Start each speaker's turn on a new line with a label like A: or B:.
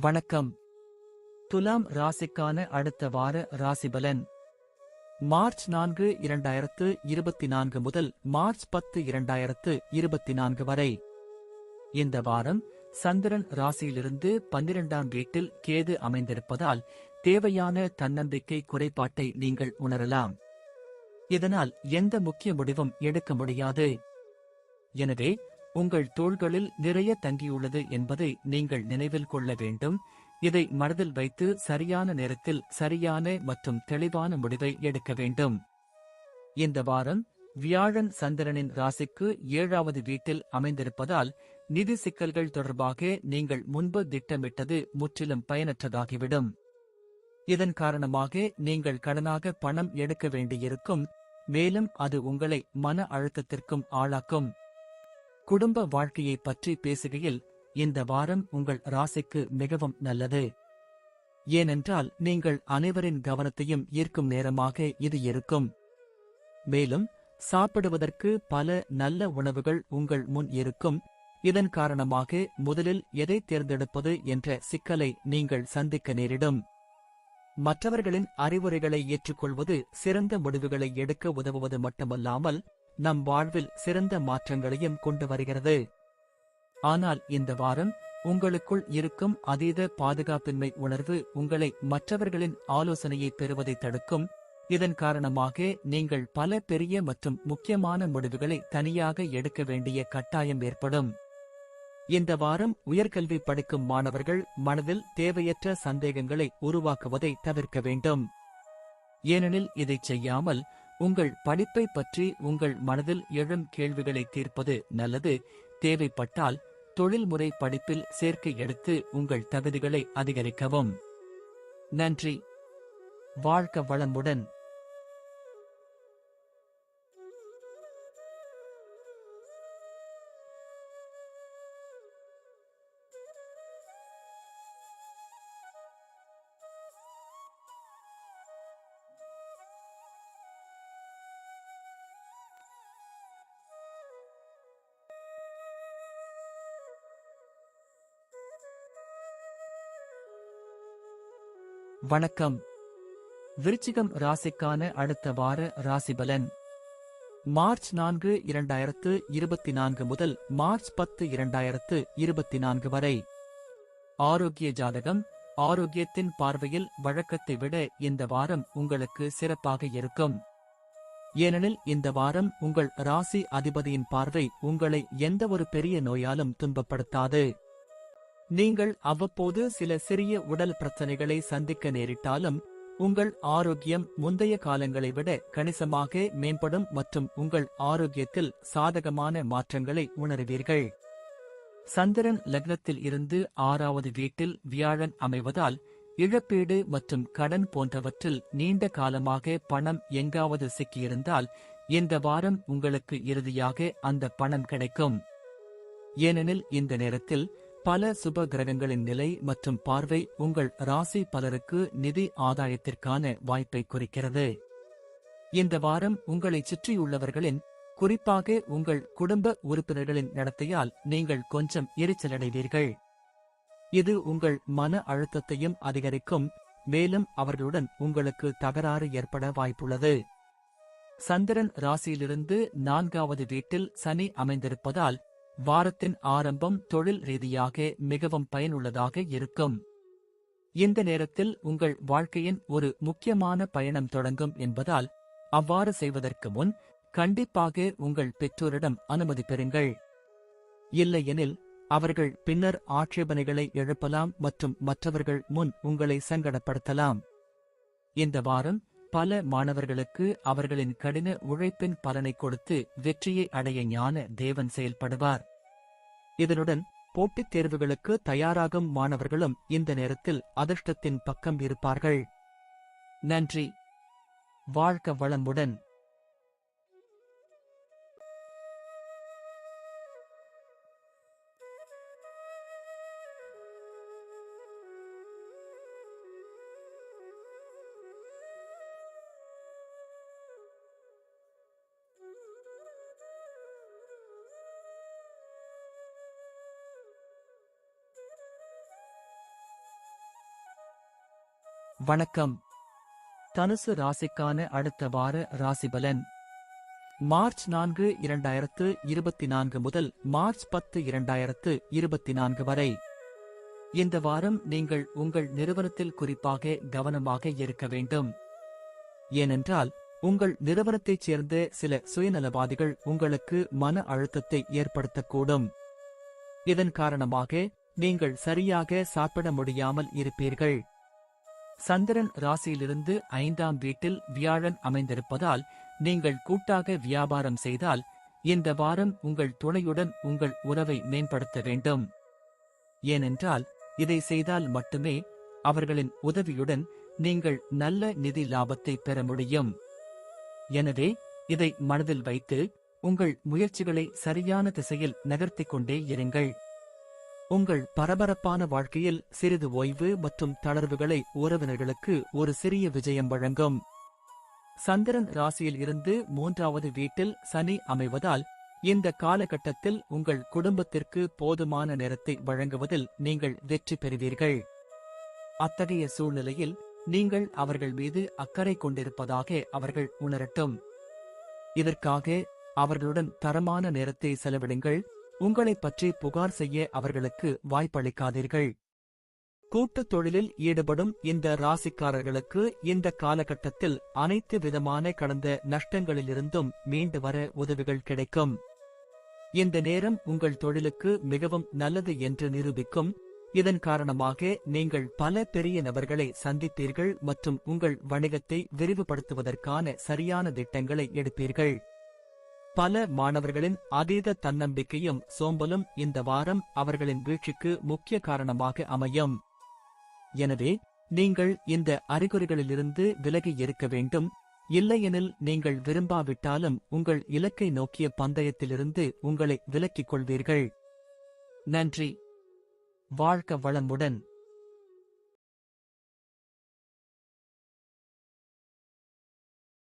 A: வணக்கம். துலாம் ராசிக்கான அடுத்த வார ராசிபலன். மார்ச் நான்கு இரண்டாயிரத்து இருபத்தி நான்கு முதல் மார்ச் பத்து இரண்டாயிரத்து இருபத்தி நான்கு வரை. இந்த வாரம் சந்திரன் ராசியிலிருந்து பன்னிரண்டாம் வீட்டில் கேது அமைந்திருப்பதால் தேவையான தன்னம்பிக்கை குறைபாட்டை நீங்கள் உணரலாம். இதனால் எந்த முக்கிய முடிவும் எடுக்க முடியாது. எனவே உங்கள் தோள்களில் நிறைய தங்கியுள்ளது என்பதை நீங்கள் நினைவில் கொள்ள வேண்டும். இதை மனதில் வைத்து சரியான நேரத்தில் சரியான மற்றும் தெளிவான முடிவை எடுக்க வேண்டும். இந்த வாரம் வியாழன் சந்திரனின் ராசிக்கு ஏழாவது வீட்டில் அமைந்திருப்பதால் நிதி சிக்கல்கள் தொடர்பாக நீங்கள் முன்பு திட்டமிட்டது முற்றிலும் பயனற்றதாகிவிடும். இதன் காரணமாக நீங்கள் கடனாக பணம் எடுக்க வேண்டியிருக்கும். மேலும் அது உங்களை மன அழுத்தத்திற்கும் ஆளாக்கும். குடும்ப வாழ்க்கையை பற்றி பேசுகையில் இந்த வாரம் உங்கள் ராசிக்கு மிகவும் நல்லது. ஏனென்றால் நீங்கள் அனைவரின் கவனத்தையும் ஈர்க்கும் நேரமாக இது இருக்கும். மேலும் சாப்பிடுவதற்கு பல நல்ல உணவுகள் உங்கள் முன் இருக்கும். இதன் காரணமாக முதலில் எதை தேர்ந்தெடுப்பது என்ற சிக்கலை நீங்கள் சந்திக்க நேரிடும். மற்றவர்களின் அறிவுரைகளை ஏற்றுக்கொள்வது சிறந்த முடிவுகளை எடுக்க உதவுவது மட்டுமல்லாமல் நம் வாழ்வில் சிறந்த மாற்றங்களையும் கொண்டு வருகிறது. ஆனால் இந்த வாரம் உங்களுக்குள் இருக்கும் அதீத பாதுகாப்பின்மை உணர்வு உங்களை மற்றவர்களின் ஆலோசனையை பெறுவதை தடுக்கும். இதன் காரணமாக நீங்கள் பல பெரிய மற்றும் முக்கியமான முடிவுகளை தனியாக எடுக்க வேண்டிய கட்டாயம் ஏற்படும். இந்த வாரம் உயர்கல்வி படிக்கும் மாணவர்கள் மனதில் தேவையற்ற சந்தேகங்களை உருவாக்குவதை தவிர்க்க வேண்டும். ஏனெனில் இதைச் செய்யாமல் உங்கள் படிப்பை பற்றி உங்கள் மனதில் எழும் கேள்விகளை தீர்ப்பது நல்லது. தேவைப்பட்டால் தொழில்முறை படிப்பில் சேர்க்கை எடுத்து உங்கள் தகுதிகளை அதிகரிக்கவும். நன்றி. வாழ்க்க வளமுடன். வணக்கம். விருச்சிகம் ராசிக்கான அடுத்த வார ராசிபலன். மார்ச் நான்கு இரண்டாயிரத்து இருபத்தி நான்கு முதல் மார்ச் பத்து இரண்டாயிரத்து இருபத்தி நான்கு வரை. ஆரோக்கிய ஜாதகம் ஆரோக்கியத்தின் பார்வையில் வழக்கத்தை விட இந்த வாரம் உங்களுக்கு சிறப்பாக இருக்கும். ஏனெனில் இந்த வாரம் உங்கள் ராசி அதிபதியின் பார்வை உங்களை எந்த ஒரு பெரிய நோயாலும் துன்பப்படுத்தாது. நீங்கள் அவ்வப்போது சில சிறிய உடல் பிரச்சனைகளை சந்திக்க நேரிட்டாலும் உங்கள் ஆரோக்கியம் முந்தைய காலங்களை விட கணிசமாக மேம்படும் மற்றும் உங்கள் ஆரோக்கியத்தில் சாதகமான மாற்றங்களை உணருவீர்கள். சந்திரன் லக்னத்தில் இருந்து ஆறாவது வீட்டில் வியாழன் அமைவதால் இழப்பீடு மற்றும் கடன் போன்றவற்றில் நீண்ட காலமாக பணம் எங்காவது சிக்கியிருந்தால் இந்த வாரம் உங்களுக்கு இறுதியாக அந்த பணம் கிடைக்கும். ஏனெனில் இந்த நேரத்தில் பல சுப கிரகங்களின் நிலை மற்றும் பார்வை உங்கள் ராசி பலருக்கு நிதி ஆதாயத்திற்கான வாய்ப்பை குறிக்கிறது. இந்த வாரம் உங்களை சுற்றியுள்ளவர்களின் குறிப்பாக உங்கள் குடும்ப உறுப்பினர்களின் நடத்தையால் நீங்கள் கொஞ்சம் எரிச்சலடைவீர்கள். இது உங்கள் மன அழுத்தத்தையும் அதிகரிக்கும் மேலும் அவர்களுடன் உங்களுக்கு தகராறு ஏற்பட வாய்ப்புள்ளது. சந்திரன் ராசியிலிருந்து நான்காவது வீட்டில் சனி அமைந்திருப்பதால் வாரத்தின் ஆரம்பம் தொழில் ரீதியாக மிகவும் பயனுள்ளதாக இருக்கும். இந்த நேரத்தில் உங்கள் வாழ்க்கையின் ஒரு முக்கியமான பயணம் தொடங்கும் என்பதால் அவ்வாறு செய்வதற்கு முன் கண்டிப்பாக உங்கள் பெற்றோரிடம் அனுமதி பெறுங்கள். இல்லையெனில் அவர்கள் பின்னர் ஆட்சேபனைகளை எழுப்பலாம் மற்றும் மற்றவர்கள் முன் உங்களை சங்கடப்படுத்தலாம். இந்த வாரம் பல மாணவர்களுக்கு அவர்களின் கடின உழைப்பின் பலனை கொடுத்து வெற்றியை அடைய ஞான தேவன் செயல்படுவார். இதனுடன் போட்டித் தேர்வுகளுக்கு தயாராகும் மாணவர்களும் இந்த நேரத்தில் அதிர்ஷ்டத்தின் பக்கம் இருப்பார்கள். நன்றி. வாழ்க்க வளமுடன். வணக்கம். தனுசு ராசிக்கான அடுத்த வார ராசிபலன். மார்ச் நான்கு இரண்டாயிரத்து இருபத்தி நான்கு முதல் மார்ச் பத்து இரண்டாயிரத்து இருபத்தி நான்கு வரை. இந்த வாரம் நீங்கள் உங்கள் நிறுவனத்தில் குறிப்பாக கவனமாக இருக்க வேண்டும். ஏனென்றால் உங்கள் நிறுவனத்தைச் சேர்ந்த சில சுயநலவாதிகள் உங்களுக்கு மன அழுத்தத்தை ஏற்படுத்தக்கூடும். இதன் காரணமாக நீங்கள் சரியாக சாப்பிட முடியாமல் இருப்பீர்கள். சந்திரன் ராசியிலிருந்து ஐந்தாம் வீட்டில் வியாழன் அமைந்திருப்பதால் நீங்கள் கூட்டாக வியாபாரம் செய்தால் இந்த வாரம் உங்கள் துணையுடன் உங்கள் உறவை மேம்படுத்த வேண்டும். ஏனென்றால் இதை செய்தால் மட்டுமே அவர்களின் உதவியுடன் நீங்கள் நல்ல நிதி லாபத்தை பெற முடியும். எனவே இதை மனதில் வைத்து உங்கள் முயற்சிகளை சரியான திசையில் நகர்த்திக் கொண்டே இருங்கள். உங்கள் பரபரப்பான வாழ்க்கையில் சிறிது ஓய்வு மற்றும் தளர்வுகளை உறவினர்களுக்கு ஒரு சிறிய விஜயம் வழங்கும். சந்திரன் ராசியில் இருந்து மூன்றாவது வீட்டில் சனி அமைவதால் இந்த காலகட்டத்தில் உங்கள் குடும்பத்திற்கு போதுமான நேரத்தை வழங்குவதில் நீங்கள் வெற்றி பெறுவீர்கள். அத்தகைய சூழ்நிலையில் நீங்கள் அவர்கள் மீது அக்கறை கொண்டிருப்பதாக அவர்கள் உணரட்டும். இதற்காக அவர்களுடன் தரமான நேரத்தை செலவிடுங்கள். உங்களைப் பற்றி புகார் செய்ய அவர்களுக்கு வாய்ப்பளிக்காதீர்கள். கூட்டுத் தொழிலில் ஈடுபடும் இந்த ராசிக்காரர்களுக்கு இந்த காலகட்டத்தில் அனைத்து விதமான கடந்த நஷ்டங்களிலிருந்தும் மீண்டு வர உதவிகள் கிடைக்கும். இந்த நேரம் உங்கள் தொழிலுக்கு மிகவும் நல்லது என்று நிரூபிக்கும். இதன் காரணமாக நீங்கள் பல பெரிய நபர்களை சந்திப்பீர்கள் மற்றும் உங்கள் வணிகத்தை விரிவுபடுத்துவதற்கான சரியான திட்டங்களை எடுப்பீர்கள். பல மாணவர்களின் அதீத தன்னம்பிக்கையும் சோம்பலும் இந்த வாரம் அவர்களின் வீழ்ச்சிக்கு முக்கிய காரணமாக அமையும். எனவே நீங்கள் இந்த அறிகுறிகளிலிருந்து விலகி இருக்க வேண்டும். இல்லையெனில் நீங்கள் விரும்பாவிட்டாலும் உங்கள் இலக்கை நோக்கிய பந்தயத்திலிருந்து உங்களை விலக்கிக் கொள்வீர்கள். நன்றி. வாழ்க வளமுடன்.